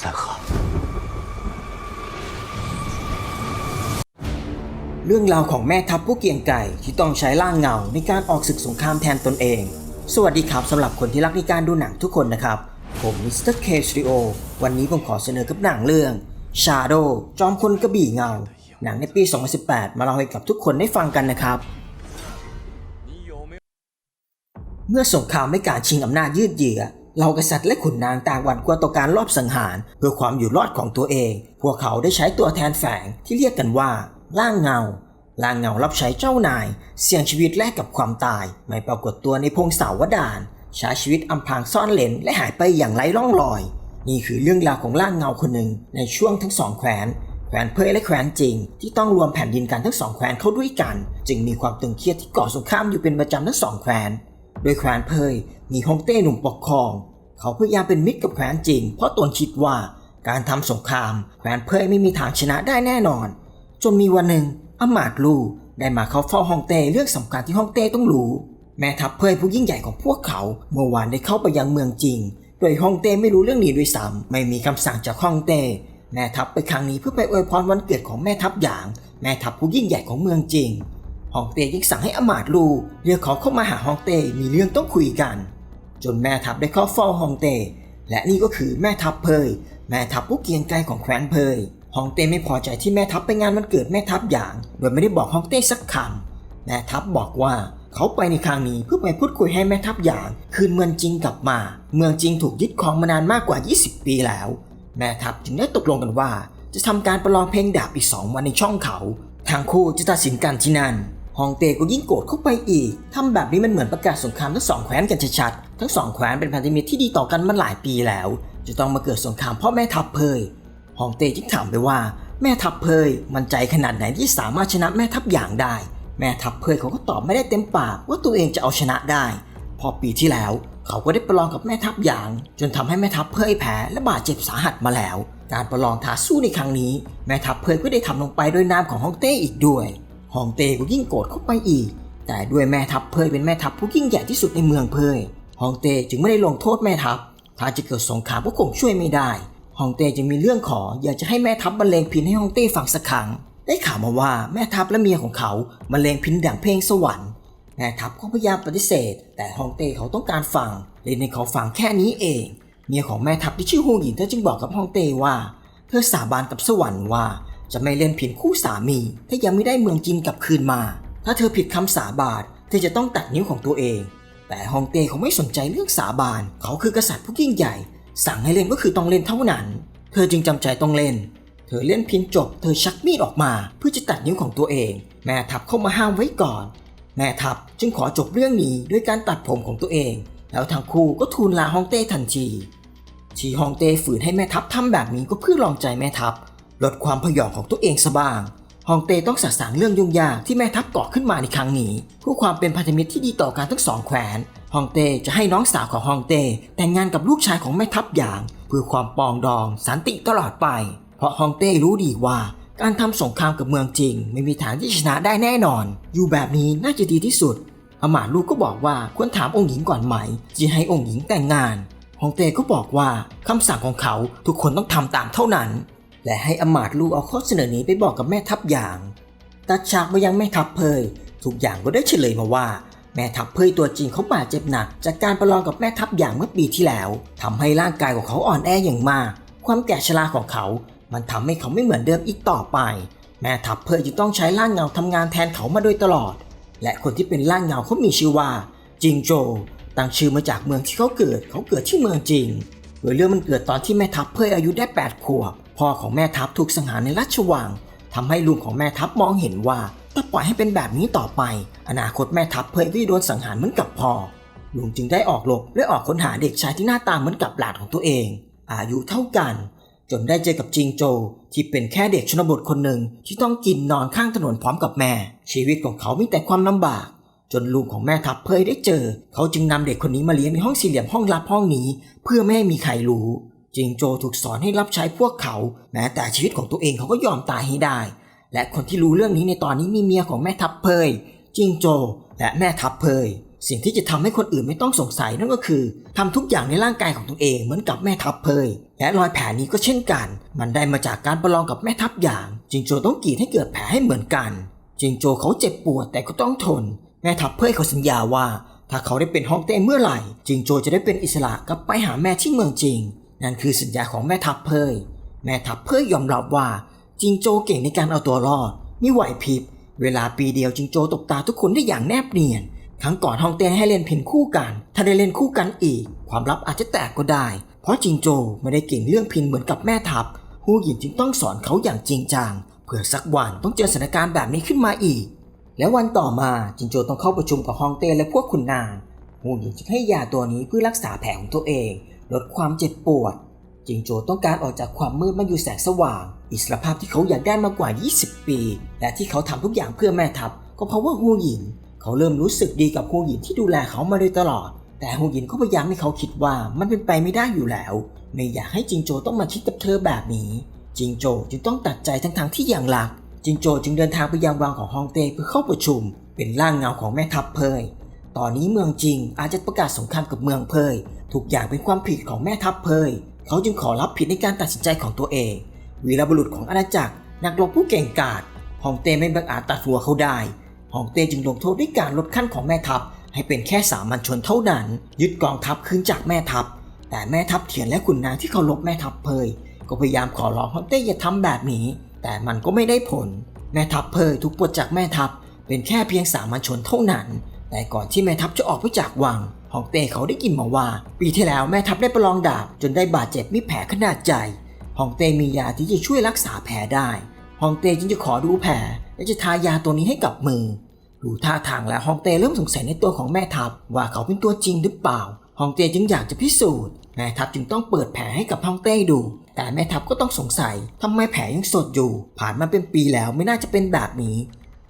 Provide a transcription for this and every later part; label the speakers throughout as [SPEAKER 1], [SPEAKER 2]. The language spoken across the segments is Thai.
[SPEAKER 1] 三河。
[SPEAKER 2] เรื่องราวของแม่ทัพผู้เกียงไก่ที่ต้องใช้ร่างเงาในการออกศึกสงครามแทนตนเอง สวัสดีครับสำหรับคนที่รักในการดูหนังทุกคนนะครับ ผมมิสเตอร์เคสริโอวันนี้ผมขอเสนอกับหนังเรื่อง Shadow จอมคนกระบี่เงา หนังในปี 2018 มาเล่าให้กับทุกคนได้ฟังกันนะครับเมื่อสงครามและการชิงอำนาจยืดเยื้อ เหล่ากษัตริย์และขุนนางต่างหวั่นกลัวต่อการลอบสังหาร เพื่อความอยู่รอดของตัวเอง พวกเขาได้ใช้ตัวแทนแฝงที่เรียกกันว่าล่างเงาล่างเงารับใช้เจ้านาย เสี่ยงชีวิตแลกกับความตาย ไม่ปรากฏตัวในพงศาวดารใช้ชีวิตอำพรางซ่อนเลนและหายไปอย่างไร้ร่องรอย นี่คือเรื่องราวของล่างเงาคนหนึ่งในช่วงทั้งสองแคว้นแคว้นเพยและแคว้นจริง ที่ต้องรวมแผ่นดินกันทั้งสองแคว้นเข้าด้วยกัน จึงมีความตึงเครียดที่ก่อสงครามอยู่เป็นประจำทั้งสองแคว้นโดยแคว้นเพยมีฮงเต้หนุ่มปกครอง เขาพยายามเป็นมิตรกับแคว้นจริง เพราะตนคิดว่าการทำสงครามแคว้นเพยไม่มีทางชนะได้แน่นอน จนมีวันหนึ่งอำมาตย์ลูได้มาเข้าเฝ้าฮองเต้เรื่องสำคัญที่ฮองเต้ต้องรู้ แม่ทัพเพยผู้ยิ่งใหญ่ของพวกเขา เมื่อวานได้เข้าไปยังเมืองจริง โดยฮองเต้ไม่รู้เรื่องนี้ด้วยซ้ำไม่มีคำสั่งจากฮองเต้แม่ทัพไปครั้งนี้เพื่อไปอวยพรวันเกิดของแม่ทัพหยาง แม่ทัพผู้ยิ่งใหญ่ของเมืองจริงฮองเต้ยิ่งสั่งให้อำมาตย์ลูเรียกเขาเข้ามาหาฮองเต้มีเรื่องต้องคุยกัน จนแม่ทัพได้เข้าเฝ้าฮองเต้และนี่ก็คือแม่ทัพเพย แม่ทัพผู้เกียงไกรของแคว้นเพยฮองเต้ไม่พอใจที่แม่ทัพไปงานวันเกิดแม่ทัพอย่าง โดยไม่ได้บอกฮองเต้สักคำแม่ทัพบอกว่าเขาไปในครั้งนี้เพื่อไปพูดคุยให้แม่ทัพอย่าง คืนเมืองจริงกลับมา เมืองจริงถูกยึดครองมานานมากกว่า 20 ปีแล้ว แม่ทัพจึงได้ตกลงกันว่า จะทำการประลองเพลงดาบอีกสองวันในช่องเขาทางคู่จะตัดสินกันที่นั่นฮองเต้ก็ยิ่งโกรธเข้าไปอีกทำแบบนี้มันเหมือนประกาศสงครามทั้งสองแคว้นกันชัดๆ ทั้งสองแคว้นเป็นพันธมิตรที่ดีต่อกันมาหลายปีแล้ว จะต้องมาเกิดสงครามเพราะแม่ทัพเพยฮองเต้จึงถามไปว่า แม่ทัพเพยมันใจขนาดไหนที่สามารถชนะแม่ทัพอย่างได้ แม่ทัพเพยเขาก็ตอบไม่ได้เต็มปากว่าตัวเองจะเอาชนะได้ พอปีที่แล้ว เขาก็ได้ประลองกับแม่ทัพหยาง จนทำให้แม่ทัพเพยแพ้และบาดเจ็บสาหัสมาแล้ว การประลองท้าสู้ในครั้งนี้ แม่ทัพเพยก็ได้ทำลงไปโดยนามของฮองเต้อีกด้วยฮองเต้ก็ยิ่งโกรธเข้าไปอีก แต่ด้วยแม่ทัพเพยเป็นแม่ทัพผู้ยิ่งใหญ่ที่สุดในเมืองเพย ฮองเต้จึงไม่ได้ลงโทษแม่ทัพถ้าจะเกิดสงครามก็คงช่วยไม่ได้ฮองเต้จึงมีเรื่องขออยากจะให้แม่ทัพบรรเลงพินให้ฮองเต้ฟังสักครั้งได้ข่าวมาว่าแม่ทัพและเมียของเขาบรรเลงพินดังเพลงสวรรค์แม่ทัพก็พยายามปฏิเสธ แต่ฮองเต้เขาต้องการฟังเลยในเขาฟังแค่นี้เอง เมียของแม่ทัพที่ชื่อฮูหยินเธอจึงบอกกับฮองเต้ว่า เธอสาบานกับสวรรค์ว่า จะไม่เล่นผินคู่สามี ถ้ายังไม่ได้เมืองจีนกลับคืนมา ถ้าเธอผิดคำสาบานเธอจะต้องตัดนิ้วของตัวเอง แต่ฮองเต้เขาไม่สนใจเรื่องสาบาน เขาคือกษัตริย์ผู้ยิ่งใหญ่ สั่งให้เล่นก็คือต้องเล่นเท่านั้น เธอจึงจำใจต้องเล่น เธอเล่นพินจบ เธอชักมีดออกมา เพื่อจะตัดนิ้วของตัวเอง แม่ทัพเข้ามาห้ามไว้ก่อน แม่ทัพจึงขอจบเรื่องนี้ด้วยการตัดผมของตัวเอง แล้วทั้งคู่ก็ทูลลาฮองเต้ทันทีชีฮองเต้ฝืนให้แม่ทัพทำแบบนี้ก็เพื่อลองใจแม่ทัพลดความพยองของตัวเองซะบ้าง ฮองเต้ต้องสะสางเรื่องยุ่งยากที่แม่ทัพก่อขึ้นมาในครั้งนี้เพื่อความเป็นพันธมิตรที่ดีต่อกันทั้งสองแคว้นฮองเต้จะให้น้องสาวของฮองเต้แต่งงานกับลูกชายของแม่ทัพอย่าง เพื่อความปองดองสันติตลอดไป เพราะฮองเต้รู้ดีว่าการทำสงครามกับเมืองจริง ไม่มีทางที่ชนะได้แน่นอน อยู่แบบนี้น่าจะดีที่สุดอามาลูกก็บอกว่าควรถามองค์หญิงก่อนไหมจะให้องค์หญิงแต่งงานฮองเต้ก็บอกว่าคำสั่งของเขาทุกคนต้องทำตามเท่านั้น และให้อมาตลูกเอาข้อเสนอนี้ไปบอกกับแม่ทัพอย่าง ตัดฉากมายังแม่ทัพเพยทุกอย่างก็ได้เฉลยมาว่า แม่ทัพเพยตัวจริงเขาบาดเจ็บหนัก จากการประลองกับแม่ทัพอย่างเมื่อปีที่แล้วทำให้ร่างกายของเขาอ่อนแออย่างมาก ความแก่ชราของเขา มันทำให้เขาไม่เหมือนเดิมอีกต่อไป แม่ทัพเพยจึงต้องใช้ร่างเงาทำงานแทนเขามาโดยตลอด และคนที่เป็นร่างเงาเขามีชื่อว่า จิงโจตั้งชื่อมาจากเมืองที่เขาเกิด เขาเกิดที่เมืองจริงโดยเรื่องมันเกิดตอนที่แม่ทัพเพยอายุได้ 8 ขวบ พ่อของแม่ทัพถูกสังหารในราชวังทำให้ลุงของแม่ทัพมองเห็นว่าถ้าปล่อยให้เป็นแบบนี้ต่อไป อนาคตแม่ทัพเพยก็จะโดนสังหารเหมือนกับพ่อลุงจึงได้ออกรบและออกค้นหาเด็กชายที่หน้าตาเหมือนกับหลานของตัวเอง อายุเท่ากัน จนได้เจอกับจิงโจ ที่เป็นแค่เด็กชนบทคนหนึ่งที่ต้องกินนอนข้างถนนพร้อมกับแม่ ชีวิตของเขามีแต่ความลำบาก จนลุงของแม่ทัพเพยได้เจอ เขาจึงนำเด็กคนนี้มาเลี้ยงในห้องสี่เหลี่ยมห้องลับห้องนี้ เพื่อไม่ให้มีใครรู้ จิงโจถูกสอนให้รับใช้พวกเขา แม้แต่ชีวิตของตัวเองเขาก็ยอมตายให้ได้ และคนที่รู้เรื่องนี้ในตอนนี้มีเมียของแม่ทัพเพย จิงโจ และแม่ทัพเพย สิ่งที่จะทำให้คนอื่นไม่ต้องสงสัยนั่นก็คือทำทุกอย่างในร่างกายของตัวเองเหมือนกับแม่ทัพเพย และรอยแผลนี้ก็เช่นกัน มันได้มาจากการประลองกับแม่ทัพอย่าง จิงโจต้องกรีดให้เกิดแผลให้เหมือนกัน จิงโจเขาเจ็บปวดแต่ก็ต้องทน แม่ทัพเพยเขาสัญญาว่าถ้าเขาได้เป็นฮองเต้เมื่อไหร่ จิงโจจะได้เป็นอิสระกลับไปหาแม่ที่เมืองจริง นั่นคือสัญญาของแม่ทัพเพยแม่ทัพเพยยอมรับว่าจิงโจเก่งในการเอาตัวรอดมีไหวพริบ เวลาปีเดียวจิงโจตกตาทุกคนได้อย่างแนบเนียนครั้งก่อนฮองเต้ให้เล่นเพนคู่กัน ถ้าได้เล่นคู่กันอีก ความลับอาจจะแตกก็ได้ เพราะจิงโจไม่ได้เก่งเรื่องพินเหมือนกับแม่ทัพฮูหยินจึงต้องสอนเขาอย่างจริงจังเผื่อสักวันต้องเจอสถานการณ์แบบนี้ขึ้นมาอีก แล้ววันต่อมาจิงโจต้องเข้าประชุมกับฮองเต้และพวกขุนนางฮูหยินจึงให้ยาตัวนี้เพื่อรักษาแผลของตัวเอง ลดความเจ็บปวด จิงโจต้องการออกจากความมืดมาอยู่แสงสว่าง อิสรภาพที่เขาอยากได้มากว่า 20 ปี และที่เขาทำทุกอย่างเพื่อแม่ทัพก็เพราะว่าฮูหยิน เขาเริ่มรู้สึกดีกับฮูหยินที่ดูแลเขามาโดยตลอด แต่ฮูหยินก็พยายามให้เขาคิดว่ามันเป็นไปไม่ได้อยู่แล้ว ไม่อยากให้จิงโจต้องมาคิดกับเธอแบบนี้จิงโจจึงต้องตัดใจทั้งๆที่อยังรัก จิงโจจึงเดินทางไปยังวังของฮองเต้เพื่อเข้าประชุม เป็นร่างเงาของแม่ทัพเพยตอนนี้เมืองจริงอาจจะประกาศสงครามกับเมืองเพย ทุกอย่างเป็นความผิดของแม่ทัพเพย เขาจึงขอรับผิดในการตัดสินใจของตัวเอง วีรบุรุษของอาณาจักรนักรบผู้เก่งกาจฮองเต้ไม่บังอาจตัดหัวเขาได้ฮองเต้จึงลงโทษด้วยการลดขั้นของแม่ทัพ ให้เป็นแค่สามัญชนเท่านั้น ยึดกองทัพคืนจากแม่ทัพ แต่แม่ทัพเถียนและขุนนางที่เคารพแม่ทัพเพย ก็พยายามขอร้องฮองเต้อย่าทำแบบนี้ แต่มันก็ไม่ได้ผล แม่ทัพเพยถูกปลดจากแม่ทัพ เป็นแค่เพียงสามัญชนเท่านั้น แต่ก่อนที่แม่ทัพจะออกไปจากวัง ฮองเต้เขาได้ยินมาว่า ปีที่แล้วแม่ทัพได้ประลองดาบจนได้บาดเจ็บมีแผลขนาดใหญ่ฮองเต้มียาที่จะช่วยรักษาแผลได้ฮองเต้จึงจะขอดูแผลและจะทายาตัวนี้ให้กับมือดูท่าทางแล้วฮองเต้เริ่มสงสัยในตัวของแม่ทัพว่าเขาเป็นตัวจริงหรือเปล่าฮองเต้จึงอยากจะพิสูจน์แม่ทัพจึงต้องเปิดแผลให้กับฮองเต้ดู แต่แม่ทัพก็ต้องสงสัยทำไมแผลยังสดอยู่ ผ่านมาเป็นปีแล้วไม่น่าจะเป็นแบบนี้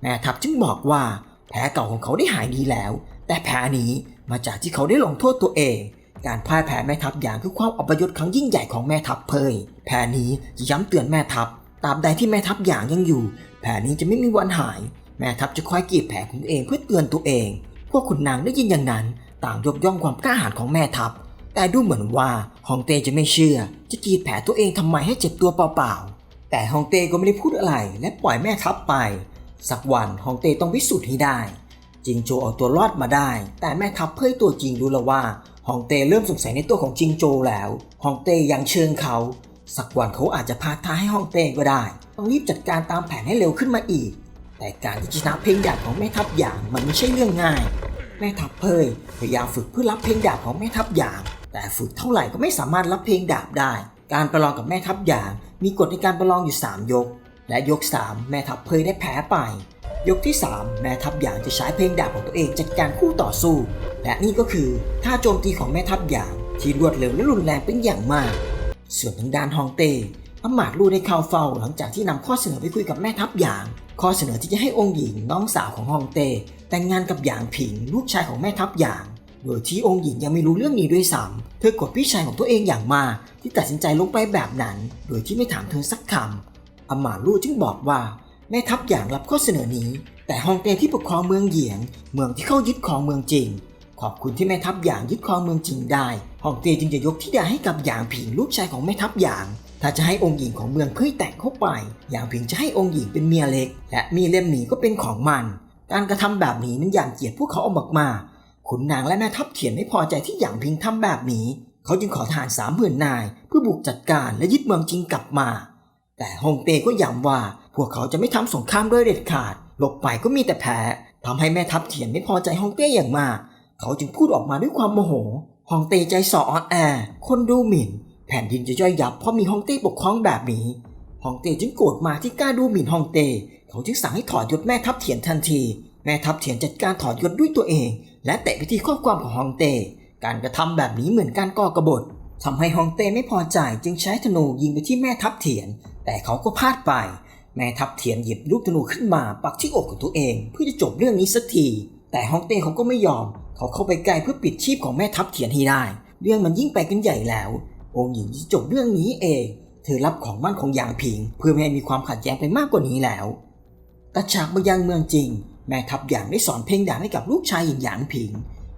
[SPEAKER 2] แม่ทัพจึงบอกว่า แผลเก่าของเขาได้หายดีแล้ว แต่แผลนี้ มาจากที่เขาได้ลงโทษตัวเอง การพ่ายแพ้แม่ทัพอย่างคือความอัปยศครั้งยิ่งใหญ่ของแม่ทัพเพยแผลนี้จะย้ำเตือนแม่ทัพตราบใดที่แม่ทัพอย่างยังอยู่ แผลนี้จะไม่มีวันหาย แม่ทัพจะคอยกรีดแผลของตัวเองเพื่อเตือนตัวเอง พวกขุนนางได้ยินอย่างนั้น ต่างยกย่องความกล้าหาญของแม่ทัพ แต่ดูเหมือนว่าฮองเต้จะไม่เชื่อ จะกรีดแผลตัวเองทำไมให้เจ็บตัวเปล่าๆ แต่ฮองเต้ก็ไม่ได้พูดอะไร และปล่อยแม่ทัพไป สักวันฮองเต้ต้องพิสูจน์ให้ได้ จิงโจเอาตัวรอดมาได้ แต่แม่ทัพเผยตัวจริงรู้แล้วว่าฮองเต้เริ่มสงสัยในตัวของจิงโจแล้วฮองเต้ยังเชิญเขา สักวันเขาอาจจะพาท้าให้ฮองเต้ก็ได้ต้องรีบจัดการตามแผนให้เร็วขึ้นมาอีก แต่การที่ชนะเพลงดาบของแม่ทัพหยางมันไม่ใช่เรื่องง่าย แม่ทัพเพยพยายามฝึกเพื่อรับเพลงดาบของแม่ทัพหยาง แต่ฝึกเท่าไหร่ก็ไม่สามารถรับเพลงดาบได้ การประลองกับแม่ทัพหยาง มีกฎในการประลองอยู่ 3 ยก และยก 3 แม่ทัพเพยได้แพ้ไป ยกที่ 3 แม่ทัพหยางจะใช้เพลงดาบของตัวเองจัดการคู่ต่อสู้ และนี่ก็คือท่าโจมตีของแม่ทัพหยางที่รวดเร็วและรุนแรงเป็นอย่างมาก ส่วนทางด้านฮองเต้อำมาตย์ลู่ได้ข้าวเฝ้าหลังจากที่นำข้อเสนอไปคุยกับแม่ทัพหยาง ข้อเสนอที่จะให้องค์หญิงน้องสาวของฮองเต้แต่งงานกับหยางผิงลูกชายของแม่ทัพหยาง โดยที่องค์หญิงยังไม่รู้เรื่องนี้ด้วยซ้ำเธอกดพี่ชายของตัวเองอย่างมากที่ตัดสินใจลงไปแบบนั้น โดยที่ไม่ถามเธอสักคำอำมาตย์ลู่จึงบอกว่า แม่ทัพหยางรับข้อเสนอนี้ แต่ฮองเต้ที่ปกครองเมืองเหยียง เมืองที่เข้ายึดครองเมืองจริง ขอบคุณที่แม่ทัพหยางยึดครองเมืองจริงได้ฮองเต้จึงจะยกที่ดาให้กับหยางผิงลูกชายของแม่ทัพหยาง ถ้าจะให้องค์หญิงของเมืองเพื่อแต่งเข้าไปหยางผิงจะให้องค์หญิงเป็นเมียเล็ก และมีเล่มหมีก็เป็นของมัน การกระทำแบบนี้นั้นอย่างเกลียดพวกเขาเอามากๆขุนนางและแม่ทัพเขียนไม่พอใจที่หยางพิงทำแบบนี้ เขาจึงขอทหารสามหมื่นนาย เพื่อบุกจัดการและยึดเมืองจริงกลับมา แต่ฮงเต้ก็ย้ำว่า พวกเขาจะไม่ทำสงครามด้วยเด็ดขาดหลบไปก็มีแต่แพ้ทำให้แม่ทัพเถียนไม่พอใจฮงเต้อย่างมาก เขาจึงพูดออกมาด้วยความโมโหฮองเต้ใจสอออนแอ คนดูหมิ่น แผ่นดินจะย่อยยับเพราะมีฮองเต้ปกครองแบบนี้ฮองเต้จึงโกรธมาที่กล้าดูหมิ่นฮองเต้เขาจึงสั่งให้ถอดยศแม่ทัพเถียนทันที แม่ทัพเถียนจัดการถอดยศด้วยตัวเอง และเตะไปที่ข้อความของฮองเต้การกระทำแบบนี้เหมือนการก่อกบฏทำให้ฮองเต้ไม่พอใจจึงใช้ธนูยิงไปที่แม่ทัพเถียน แต่เขาก็พลาดไป แม่ทัพเถียนหยิบลูกธนูขึ้นมาปักที่อกของตัวเอง เพื่อจะจบเรื่องนี้สักที แต่ฮองเต้เขาก็ไม่ยอม เขาเข้าไปใกล้เพื่อปิดชีพของแม่ทัพเถียนให้ได้ เรื่องมันยิ่งไปกันใหญ่แล้ว องค์หญิงจะจบเรื่องนี้เอง เธอรับของมั่นของหยางผิง เพื่อไม่ให้มีความขัดแย้งไปมากกว่านี้แล้วตัดฉากมายังเมืองจริง แม่ทัพหยางได้สอนเพลงดาบให้กับลูกชายหญิงหยางผิง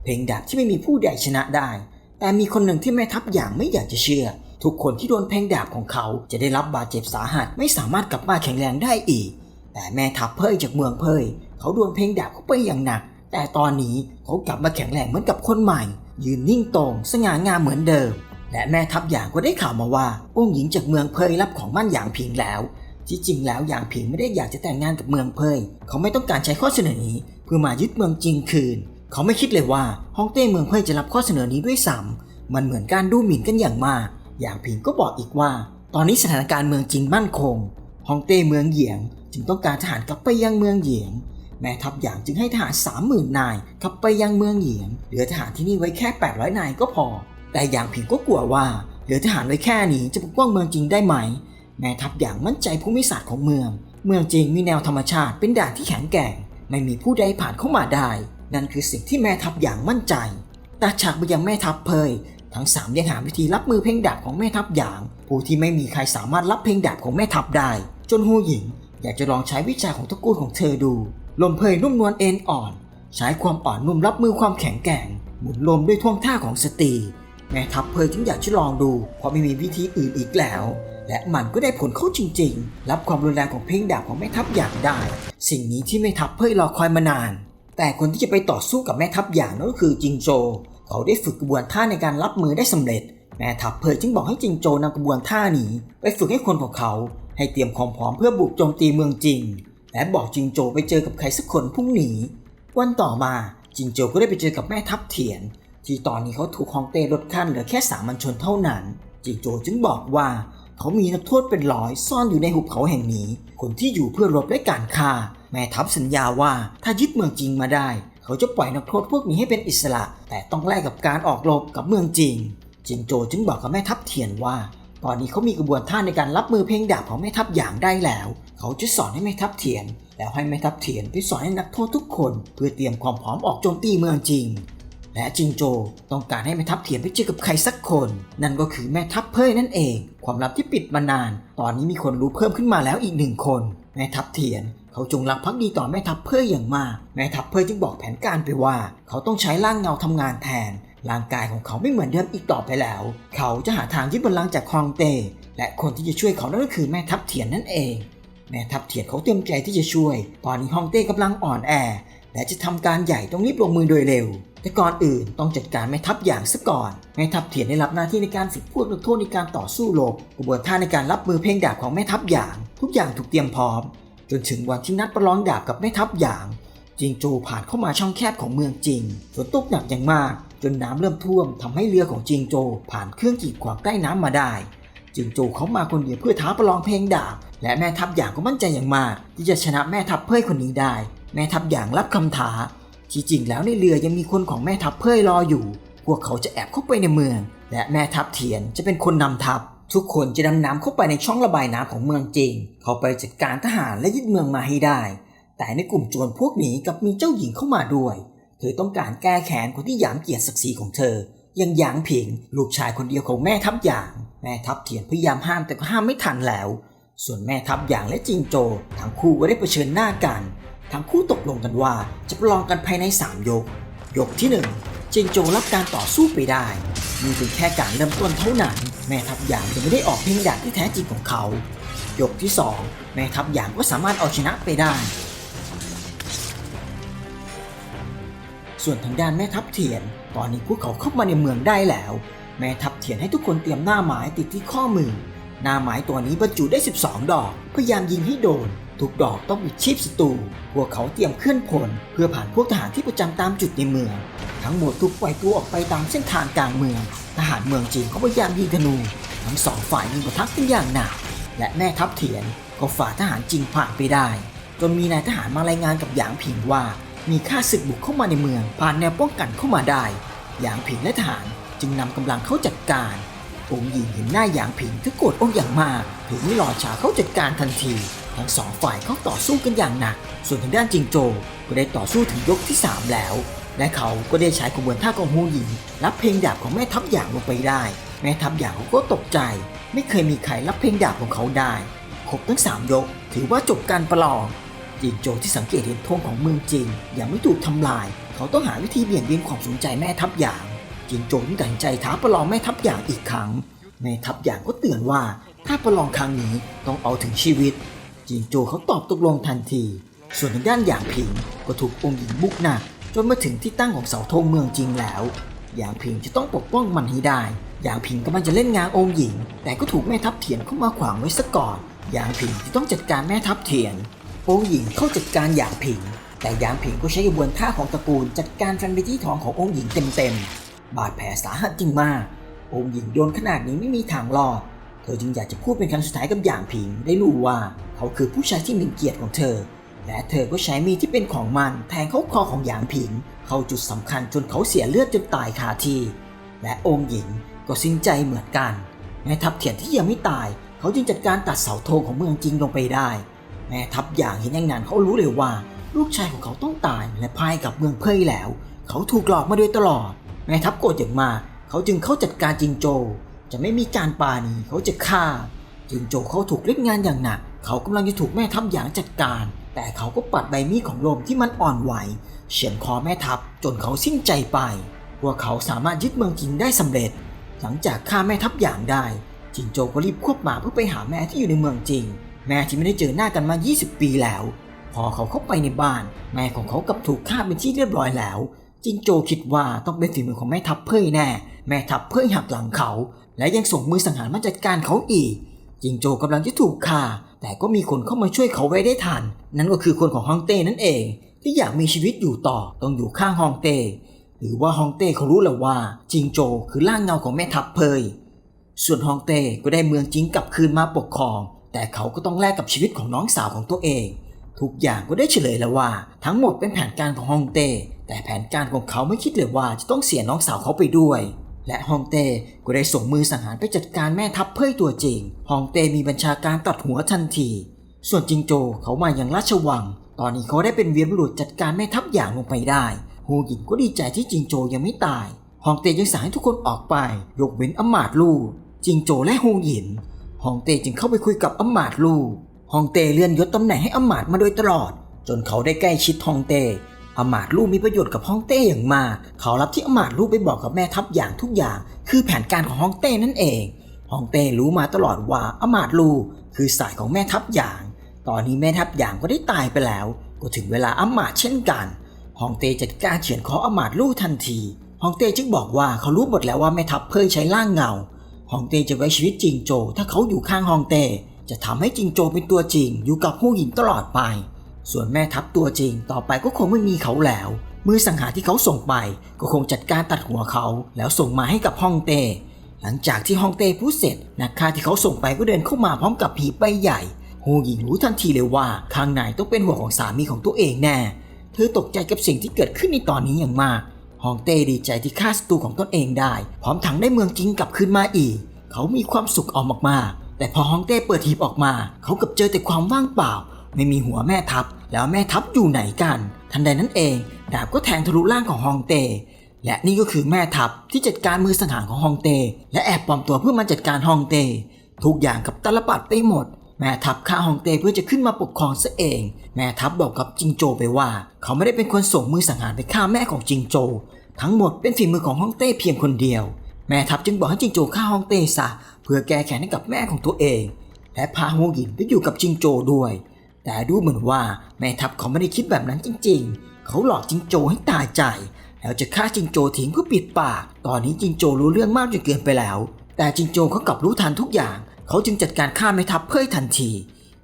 [SPEAKER 2] เพลงดาบที่ไม่มีผู้ใดชนะได้ แต่มีคนหนึ่งที่แม่ทัพอย่างไม่อยากจะเชื่อ ทุกคนที่โดนเพงดาบของเขาจะได้รับบาดเจ็บสาหัสไม่สามารถกลับมาแข็งแรงได้อีก แต่แม่ทัพเพยจากเมืองเพยเขาโดนเพงดาบเข้าไปอย่างหนัก แต่ตอนนี้เขากลับมาแข็งแรงเหมือนกับคนใหม่ ยืนนิ่งตรง สง่างามเหมือนเดิม และแม่ทัพอย่างก็ได้ข่าวมาว่าองค์หญิงจากเมืองเพยรับของมั่นอย่างพิงแล้ว ที่จริงแล้วอย่างพิงไม่ได้อยากจะแต่งงานกับเมืองเพยเขาไม่ต้องการใช้ข้อเสนอนี้ เพื่อมายึดเมืองจริงคืน เขาไม่คิดเลยว่าฮ่องเต้เมืองเพยจะรับข้อเสนอนี้ด้วยซ้ำมันเหมือนการดูหมิ่นกันอย่างมาก อย่างพิงก็บอกอีกว่า ตอนนี้สถานการณ์เมืองจริงมั่นคงฮ่องเต้เมืองเหยียง จึงต้องการทหารกลับไปยังเมืองเหยียง แม่ทัพอย่างจึงให้ทหารสามหมื่นนายกลับไปยังเมืองเหยียง เหลือทหารที่นี่ไว้แค่ 800 นายก็พอ แต่อย่างผิงก็กลัวว่าเหลือทหารไว้แค่นี้จะปกป้องเมืองจริงได้ไหม แม่ทัพอย่างมั่นใจภูมิศาสตร์ของเมือง เมืองจริงมีแนวธรรมชาติเป็นด่านที่แข็งแกร่ง ไม่มีผู้ใดผ่านเข้ามาได้ นั่นคือสิ่งที่แม่ทัพอย่างมั่นใจตาฉากไปยังแม่ทัพเพย ทั้งสามยังหาวิธีรับมือเพลงดาบของแม่ทัพอย่าง ผู้ที่ไม่มีใครสามารถรับเพลงดาบของแม่ทัพได้ จนฮูหญิง อยากจะลองใช้วิชาของตระกูลของเธอดู ลมเพยนุ่มนวลเอ็นอ่อน ใช้ความอ่อนนุ่มรับมือความแข็งแกร่ง หมุนลมด้วยท่วงท่าของสตรี แม่ทัพเพยจึงอยากจะลองดู เพราะไม่มีวิธีอื่นอีกแล้ว และมันก็ได้ผลเข้าจริง ๆ รับความรุนแรงของเพลงดาบของแม่ทัพอย่างได้ สิ่งนี้ที่แม่ทัพเพยรอคอยมานาน แต่คนที่จะไปต่อสู้กับแม่ทัพอย่างนั่นก็คือจิงโจ เขาได้ฝึกกระบวนท่าในการรับมือได้สำเร็จ แม่ทัพเพยจึงบอกให้จิงโจนำกระบวนท่านี้ ไปฝึกให้คนของเขา ให้เตรียมความพร้อมเพื่อบุกโจมตีเมืองจริง และบอกจิงโจไปเจอกับใครสักคนพรุ่งนี้ วันต่อมาจิงโจก็ได้ไปเจอกับแม่ทัพเถียน ที่ตอนนี้เขาถูกฮองเต้ลดขั้นเหลือแค่สามัญชนเท่านั้น จิงโจจึงบอกว่าเขามีนักโทษเป็นร้อยซ่อนอยู่ในหุบเขาแห่งนี้ คนที่อยู่เพื่อรบและการฆ่า แม่ทัพสัญญาว่าถ้ายึดเมืองจริงมาได้ เขาจะปล่อยนักโทษพวกนี้ให้เป็นอิสระ แต่ต้องแลกกับการออกรบกับเมืองจริงจิงโจจึงบอกกับแม่ทัพเทียนว่า ตอนนี้เขามีกระบวนท่าในการรับมือเพลงดาบของแม่ทัพอย่างได้แล้ว เขาจะสอนให้แม่ทัพเทียน แล้วให้แม่ทัพเทียนไปสอนให้นักโทษทุกคน เพื่อเตรียมความพร้อมออกโจมตีเมืองจริง และจิงโจต้องการให้แม่ทัพเทียนไปเจอกับใครสักคน นั่นก็คือแม่ทัพเพยนั่นเอง ความลับที่ปิดมานาน ตอนนี้มีคนรู้เพิ่มขึ้นมาแล้วอีกหนึ่งคน แม่ทัพเทียน เขาจงรักภักดีต่อแม่ทัพเพยออย่างมากแม่ทัพเพยจึงบอกแผนการไปว่า เขาต้องใช้ร่างเงาทำงานแทนร่างกายของเขาไม่เหมือนเดิมอีกต่อไปแล้ว เขาจะหาทางยึดบัลลังก์จากคองเต และคนที่จะช่วยเขานั่นก็คือแม่ทัพเทียนนั่นเอง แม่ทัพเทียนเขาเตรียมใจที่จะช่วย ตอนนี้ฮองเต้กำลังอ่อนแอ และจะทำการใหญ่ต้องรีบลงมือโดยเร็ว แต่ก่อนอื่นต้องจัดการแม่ทัพอย่างซะก่อน แม่ทัพเทียนได้รับหน้าที่ในการฝึกพวกนักโทษในการต่อสู้รบกระบวนท่าในการรับมือเพลงดาบของแม่ทัพอย่าง ทุกอย่างถูกเตรียมพร้อม จนถึงวันที่นัดประลองดาบกับแม่ทัพอย่างจิงโจผ่านเข้ามาช่องแคบของเมืองจิงฝนตกหนักอย่างมาก จนน้ำเริ่มท่วมทำให้เรือของจิงโจ ผ่านเครื่องกีดขวางใต้น้ำมาได้ จิงโจเขามาคนเดียวเพื่อท้าประลองเพลงดาบ และแม่ทัพอย่างก็มั่นใจอย่างมาก ที่จะชนะแม่ทัพเพยคนนี้ได้ แม่ทัพอย่างรับคำท้า ที่จริงแล้วในเรือยังมีคนของแม่ทัพเพยรออยู่ พวกเขาจะแอบเข้าไปในเมือง และแม่ทัพเทียนจะเป็นคนนำทัพ ทุกคนจะดำน้ำเข้าไปในช่องระบายน้ำของเมืองจริง เข้าไปจัดการทหารและยึดเมืองมาให้ได้ แต่ในกลุ่มโจรพวกนี้กับมีเจ้าหญิงเข้ามาด้วย เธอต้องการแก้แค้นคนที่หยามเกียรติศักดิ์ศรีของเธอ ยังหยางผิงลูกชายคนเดียวของแม่ทัพหยาง แม่ทัพเทียนพยายามห้ามแต่ก็ห้ามไม่ทันแล้ว ส่วนแม่ทัพหยางและจิงโจ ทั้งคู่ก็ได้เผชิญหน้ากัน ทั้งคู่ตกลงกันว่าจะประลองกันภายใน3ยก ยกที่ 1 จิงโจรับการต่อสู้ไปได้นี่เป็นแค่การเริ่มต้นเท่านั้น แม่ทัพหยางยังไม่ได้ออกเพลงดาบที่แท้จริงของเขา ยกที่ 2 แม่ทัพหยางก็สามารถเอาชนะไปได้ ส่วนทางด้านแม่ทัพเทียน ตอนนี้พวกเขาเข้ามาในเมืองได้แล้ว แม่ทัพเทียนให้ทุกคนเตรียมหน้าไม้ติดที่ข้อมือ หน้าไม้ตัวนี้บรรจุได้ 12 ดอก พยายามยิงให้โดน ทุกดอกต้องปิดชีพศัตรูพวกเขาเตรียมเคลื่อนพลเพื่อผ่านพวกทหารที่ประจำตามจุดในเมือง ทั้งหมดถูกปล่อยตัวออกไปตามเส้นทางกลางเมือง ทหารเมืองจีนเขาพยายามยิงธนู ทั้งสองฝ่ายยิงปะทะกันอย่างหนัก และแม่ทัพเทียนก็ฝ่าทหารจริงผ่านไปได้ จนมีนายทหารมารายงานกับหยางผิงว่า มีข้าศึกบุกเข้ามาในเมือง ผ่านแนวป้องกันเข้ามาได้ หยางผิงและทหารจึงนำกำลังเข้าจัดการองค์หญิงเห็นหน้าหยางผิงก็โกรธองค์อย่างมากถึงไม่รอช้าเข้าจัดการทันที ทั้งสองฝ่ายเขาต่อสู้กันอย่างหนัก ส่วนทางด้านจิงโจก็ได้ต่อสู้ถึงยกที่ 3 แล้ว และเขาก็ได้ใช้กระบวนท่าของฮูหญิงรับเพลงดาบของแม่ทัพหยางลงไปได้ แม่ทัพหยางเขาก็ตกใจ ไม่เคยมีใครรับเพลงดาบของเขาได้ ครบทั้งสามยก ถือว่าจบการประลอง จิงโจที่สังเกตเห็นธงของเมืองจีนยังไม่ถูกทำลาย เขาต้องหาวิธีเบี่ยงเบนความสนใจแม่ทัพหยาง จิงโจจึงตัดใจท้าประลองแม่ทัพหยางอีกครั้งแม่ทัพหยางก็เตือนว่าถ้าประลองครั้งนี้ต้องเอาถึงชีวิต จิงโจเขาตอบตกลงทันที ส่วนทางด้านหยางผิงก็ถูกองค์หญิงบุกหนักจนมาถึงที่ตั้งของเสาธงเมืองจริงแล้วหยางผิงจะต้องปกป้องมันให้ได้หยางผิงกำลังจะเล่นงานองค์หญิง แต่ก็ถูกแม่ทัพเถียนเข้ามาขวางไว้ซะก่อนหยางผิงจะต้องจัดการแม่ทัพเถียน องค์หญิงเข้าจัดการหยางผิง แต่หยางผิงก็ใช้กระบวนท่าของตระกูลจัดการฟันไปที่ท้องขององค์หญิงเต็มๆบาดแผลสาหัสจริงมากองค์หญิงโดนขนาดนี้ไม่มีทางรอด เธอจึงอยากจะพูดเป็นครั้งสุดท้ายกับหยางผิงได้รู้ว่าเขาคือผู้ชายที่มีเกียรติของเธอ และเธอก็ใช้มีดที่เป็นของมันแทงเข้าคอของหยางผิง เข้าจุดสำคัญจนเขาเสียเลือดจนตายคาที่และองค์หญิงก็สิ้นใจเหมือนกันแม่ทัพเถียนที่ยังไม่ตาย เขาจึงจัดการตัดเสาธงของเมืองจริงลงไปได้ แม่ทัพอย่างเห็นอย่างนั้นเขารู้เลยว่า ลูกชายของเขาต้องตายและพ่ายกับเมืองเพยแล้ว เขาถูกหลอกมาโดยตลอด แม่ทัพโกรธอย่างมากเขาจึงเข้าจัดการจิงโจ จะไม่มีการปาณีเขาจะฆ่าจิงโจเขาถูกเล่นงานอย่างหนัก เขากำลังจะถูกแม่ทัพหยางจัดการ แต่เขาก็ปัดใบมีดของลมที่มันอ่อนไหวเฉือนคอแม่ทัพจนเขาสิ้นใจไป พวกเขาสามารถยึดเมืองจริงได้สำเร็จ หลังจากฆ่าแม่ทัพหยางได้ จิงโจก็รีบควบหมาเพื่อไปหาแม่ที่อยู่ในเมืองจริง แม่ที่ไม่ได้เจอหน้ากันมา 20 ปีแล้ว พอเขาเข้าไปในบ้าน แม่ของเขากลับถูกฆ่าเป็นที่เรียบร้อยแล้วจิงโจคิดว่าต้องเป็นฝีมือของแม่ทัพเพ่ยแน่ แม่ทัพเพ่ยหักหลังเขา และยังส่งมือสังหารมาจัดการเขาอีก จิงโจกำลังจะถูกฆ่า แต่ก็มีคนเข้ามาช่วยเขาไว้ได้ทัน นั่นก็คือคนของฮองเต้นั่นเอง ที่อยากมีชีวิตอยู่ต่อต้องอยู่ข้างฮองเต้หรือว่าฮองเต้เขารู้แล้วว่า จิงโจคือร่างเงาของแม่ทัพเพย ส่วนฮองเต้ก็ได้เมืองจิงกลับคืนมาปกครอง แต่เขาก็ต้องแลกกับชีวิตของน้องสาวของตัวเอง ทุกอย่างก็ได้เฉลยแล้วว่า ทั้งหมดเป็นแผนการของฮองเต้แต่แผนการของเขาไม่คิดเลยว่าจะต้องเสียน้องสาวเขาไปด้วย และฮองเต้ก็ได้ส่งมือสังหารไปจัดการแม่ทัพเพ่ยตัวจริงฮองเต้มีบัญชาการตัดหัวทันที ส่วนจิงโจเขามาอย่างราชวัง ตอนนี้เขาได้เป็นเวียนบุรุษจัดการแม่ทัพอย่างลงไปได้ฮูหยินก็ดีใจที่จิงโจยังไม่ตายฮองเต้ยังสั่งให้ทุกคนออกไป ยกเว้นอำมาตย์ลู่จิงโจและฮูหยินฮองเต้จึงเข้าไปคุยกับอำมาตย์ลู่ฮองเต้เลื่อนยศตำแหน่งให้อำมาตมาโดยตลอด จนเขาได้ใกล้ชิดฮองเต้ อมาตลู่มีประโยชน์กับฮองเต้อย่างมาก เขารับที่อมาตลู่ไปบอกกับแม่ทัพอย่างทุกอย่าง คือแผนการของฮองเต้นั่นเองฮองเต้รู้มาตลอดว่าอมาตลู่คือสายของแม่ทัพอย่าง ตอนนี้แม่ทัพอย่างก็ได้ตายไปแล้ว ก็ถึงเวลาอมาตเช่นกันฮองเต้จัดการเขียนขออมาตลู่ทันทีฮองเต้จึงบอกว่าเขารู้หมดแล้วว่าแม่ทัพเพ่ยใช้ร่างเงาฮองเต้จะไว้ชีวิตจิงโจ ถ้าเขาอยู่ข้างฮองเต้จะทำให้จิงโจเป็นตัวจริงอยู่กับฮู้หยินตลอดไป ส่วนแม่ทัพตัวจริงต่อไปก็คงไม่มีเขาแล้ว มือสังหารที่เขาส่งไปก็คงจัดการตัดหัวเขา แล้วส่งมาให้กับฮ่องเต้ หลังจากที่ฮ่องเต้พูดเสร็จนักฆ่าที่เขาส่งไปก็เดินเข้ามาพร้อมกับผีใบใหญ่ฮูหญิงรู้ทันทีเลยว่าข้างในต้องเป็นหัวของสามีของตัวเองแน่ เธอตกใจกับสิ่งที่เกิดขึ้นในตอนนี้อย่างมากฮองเต้ดีใจที่ฆ่าศัตรูของตนเองได้ พร้อมทั้งได้เมืองจริงกลับคืนมาอีก เขามีความสุขออกมากๆ แต่พอฮองเต้เปิดหีบออกมา เขากับเจอแต่ความว่างเปล่า ไม่มีหัวแม่ทัพ แล้วแม่ทัพอยู่ไหนกัน ทันใดนั้นเอง ดาบก็แทงทะลุร่างของฮองเต และนี่ก็คือแม่ทัพที่จัดการมือสังหารของฮองเต และแอบปลอมตัวเพื่อมาจัดการฮองเต ทุกอย่างกับตลปัดไปหมด แม่ทัพฆ่าฮองเตเพื่อจะขึ้นมาปกครองซะเอง แม่ทัพบอกกับจิงโจไปว่า เขาไม่ได้เป็นคนส่งมือสังหารไปฆ่าแม่ของจิงโจ ทั้งหมดเป็นฝีมือของฮองเต้เพียงคนเดียว แม่ทัพจึงบอกให้จิงโจฆ่าฮองเต้ซะเพื่อแก้แค้นให้กับแม่ของตัวเองและพาฮูหยินไปอยู่กับจิงโจด้วย แต่ดูเหมือนว่าแม่ทัพเขาไม่ได้คิดแบบนั้นจริง ๆ เขาหลอกจิงโจให้ตายใจ แล้วจะฆ่าจิงโจทิ้งเพื่อปิดปาก ตอนนี้จิงโจรู้เรื่องมากจนเกินไปแล้ว แต่จิงโจเขากลับรู้ทันทุกอย่าง เขาจึงจัดการฆ่าแม่ทัพเพื่อทันที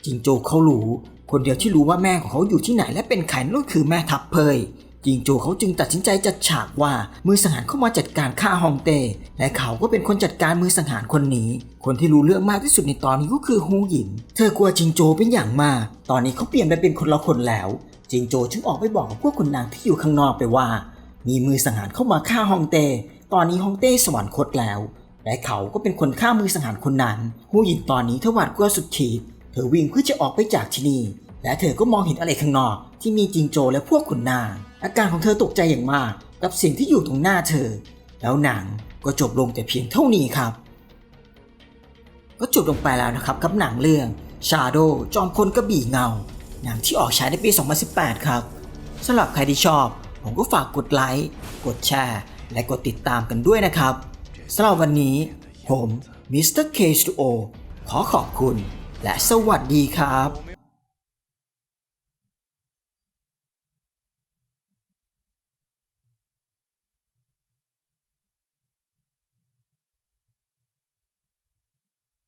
[SPEAKER 2] จิงโจเขารู้ คนเดียวที่รู้ว่าแม่ของเขาอยู่ที่ไหนและเป็นใครนั่นก็คือแม่ทัพเพย จิงโจเขาจึงตัดสินใจจัดฉากว่ามือสังหารเข้ามาจัดการฆ่าฮองเต้ และเขาก็เป็นคนจัดการมือสังหารคนนี้ คนที่รู้เรื่องมากที่สุดในตอนนี้ก็คือฮูหยิน เธอกลัวจิงโจเป็นอย่างมาก ตอนนี้เขาเปลี่ยนไปเป็นคนละคนแล้ว จิงโจจึงออกไปบอกกับพวกคนนางที่อยู่ข้างนอกไปว่า มีมือสังหารเข้ามาฆ่าฮองเต้ ตอนนี้ฮองเต้สวรรคตแล้ว และเขาก็เป็นคนฆ่ามือสังหารคนนั้นฮูหยินตอนนี้เธอหวาดกลัวสุดขีด เธอวิ่งเพื่อจะออกไปจากที่นี่และเธอก็มองเห็นอะไรข้างนอก ที่มีจิงโจและพวกขุนนาง อาการของเธอตกใจอย่างมาก กับสิ่งที่อยู่ตรงหน้าเธอ แล้วหนังก็จบลงแต่เพียงเท่านี้ครับ ก็จบลงไปแล้วนะครับกับหนังเรื่อง Shadow จอมพลกระบี่เงา หนังที่ออกฉายในปี 2018 ครับสำหรับใครที่ชอบ ผมก็ฝากกดไลค์กดแชร์และกดติดตามกันด้วยนะครับสำหรับวันนี้ ผมมิสเตอร์เคสตูโอขอขอบคุณ และสวัสดีครับ